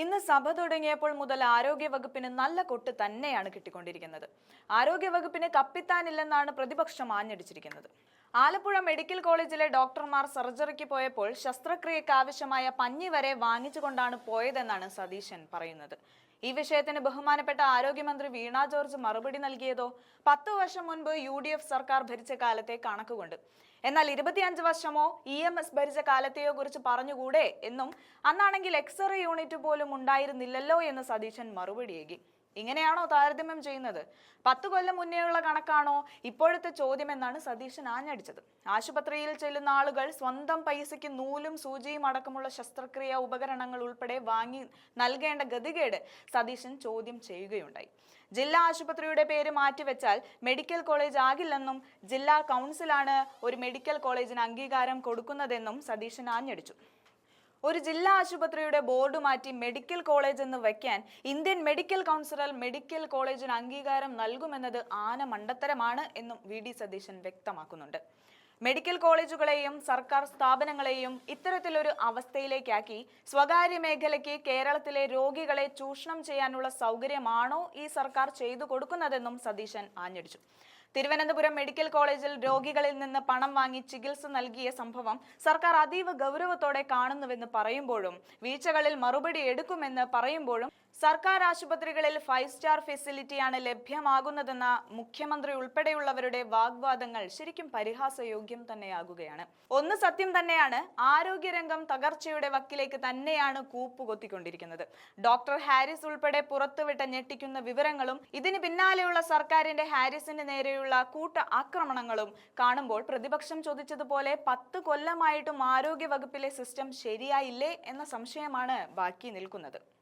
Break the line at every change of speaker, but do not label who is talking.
ഇന്ന് സഭ തുടങ്ങിയപ്പോൾ മുതൽ ആരോഗ്യവകുപ്പിന് നല്ല കൊട്ട് തന്നെയാണ് കിട്ടിക്കൊണ്ടിരിക്കുന്നത്. ആരോഗ്യവകുപ്പിന് കപ്പിത്താനില്ലെന്നാണ് പ്രതിപക്ഷം ആഞ്ഞടിച്ചിരിക്കുന്നത്. ആലപ്പുഴ മെഡിക്കൽ കോളേജിലെ ഡോക്ടർമാർ സർജറിക്ക് പോയപ്പോൾ ശസ്ത്രക്രിയക്ക് ആവശ്യമായ പഞ്ഞി വരെ വാങ്ങിച്ചുകൊണ്ടാണ് പോയതെന്നാണ് സതീശൻ പറയുന്നത്. ഈ വിഷയത്തിന് ബഹുമാനപ്പെട്ട ആരോഗ്യമന്ത്രി വീണ ജോർജ് മറുപടി നൽകിയതോ പത്തു വർഷം മുൻപ് യു ഡി എഫ് സർക്കാർ ഭരിച്ച കാലത്തെ കണക്കുകൊണ്ട്. എന്നാൽ ഇരുപത്തിയഞ്ച് വർഷമോ ഇ എം എസ് ഭരിച്ച കാലത്തെയോ കുറിച്ച് പറഞ്ഞുകൂടെ എന്നും അന്നാണെങ്കിൽ എക്സ്റേ യൂണിറ്റ് പോലും ഉണ്ടായിരുന്നില്ലല്ലോ എന്ന് സതീശൻ മറുപടിയേകി. ഇങ്ങനെയാണോ താരതമ്യം ചെയ്യുന്നത്? പത്ത് കൊല്ലം മുന്നേയുള്ള കണക്കാണോ ഇപ്പോഴത്തെ ചോദ്യം എന്നാണ് സതീശൻ ആഞ്ഞടിച്ചത്. ആശുപത്രിയിൽ ചെല്ലുന്ന ആളുകൾ സ്വന്തം പൈസയ്ക്ക് നൂലും സൂചിയും അടക്കമുള്ള ശസ്ത്രക്രിയ ഉപകരണങ്ങൾ ഉൾപ്പെടെ വാങ്ങി നൽകേണ്ട ഗതികേട് സതീശൻ ചോദ്യം ചെയ്യുകയുണ്ടായി. ജില്ലാ ആശുപത്രിയുടെ പേര് മാറ്റിവെച്ചാൽ മെഡിക്കൽ കോളേജ് ആകില്ലെന്നും ജില്ലാ കൗൺസിലാണ് ഒരു മെഡിക്കൽ കോളേജിന് അംഗീകാരം കൊടുക്കുന്നതെന്നും സതീശൻ ആഞ്ഞടിച്ചു. ഒരു ജില്ലാ ആശുപത്രിയുടെ ബോർഡ് മാറ്റി മെഡിക്കൽ കോളേജ് എന്ന് വയ്ക്കാൻ ഇന്ത്യൻ മെഡിക്കൽ കൗൺസിൽ മെഡിക്കൽ കോളേജിന് അംഗീകാരം നൽകുമെന്നത് ആന മണ്ടത്തരമാണ് എന്നും വി ഡി സതീശൻ വ്യക്തമാക്കുന്നുണ്ട്. മെഡിക്കൽ കോളേജുകളെയും സർക്കാർ സ്ഥാപനങ്ങളെയും ഇത്തരത്തിലൊരു അവസ്ഥയിലേക്കാക്കി. സ്വകാര്യ മേഖലയ്ക്ക് കേരളത്തിലെ രോഗികളെ ചൂഷണം ചെയ്യാനുള്ള സൗകര്യമാണോ ഈ സർക്കാർ ചെയ്തു കൊടുക്കുന്നതെന്നും സതീശൻ ആഞ്ഞടിച്ചു. തിരുവനന്തപുരം മെഡിക്കൽ കോളേജിൽ രോഗികളിൽ നിന്ന് പണം വാങ്ങി ചികിത്സ നൽകിയ സംഭവം സർക്കാർ അതീവ ഗൗരവത്തോടെ കാണുന്നുവെന്ന് പറയുമ്പോഴും വീഴ്ചകളിൽ മറുപടി എടുക്കുമെന്ന് പറയുമ്പോഴും സർക്കാർ ആശുപത്രികളിൽ ഫൈവ് സ്റ്റാർ ഫെസിലിറ്റിയാണ് ലഭ്യമാകുന്നതെന്ന മുഖ്യമന്ത്രി ഉൾപ്പെടെയുള്ളവരുടെ വാഗ്വാദങ്ങൾ ശരിക്കും പരിഹാസയോഗ്യം തന്നെയാകുകയാണ്. ഒന്ന് സത്യം തന്നെയാണ് ആരോഗ്യരംഗം തകർച്ചയുടെ വക്കിലേക്ക് തന്നെയാണ് കൂപ്പുകൊത്തിക്കൊണ്ടിരിക്കുന്നത്. ഡോക്ടർ ഹാരിസ് ഉൾപ്പെടെ പുറത്തുവിട്ട ഞെട്ടിക്കുന്ന വിവരങ്ങളും ഇതിന് പിന്നാലെയുള്ള സർക്കാരിന്റെ ഹാരിസിന് നേരെയുള്ള കൂട്ട ആക്രമണങ്ങളും കാണുമ്പോൾ പ്രതിപക്ഷം ചോദിച്ചതുപോലെ പത്ത് കൊല്ലമായിട്ടും ആരോഗ്യ വകുപ്പിലെ സിസ്റ്റം ശരിയായില്ലേ എന്ന സംശയമാണ് ബാക്കി നിൽക്കുന്നത്.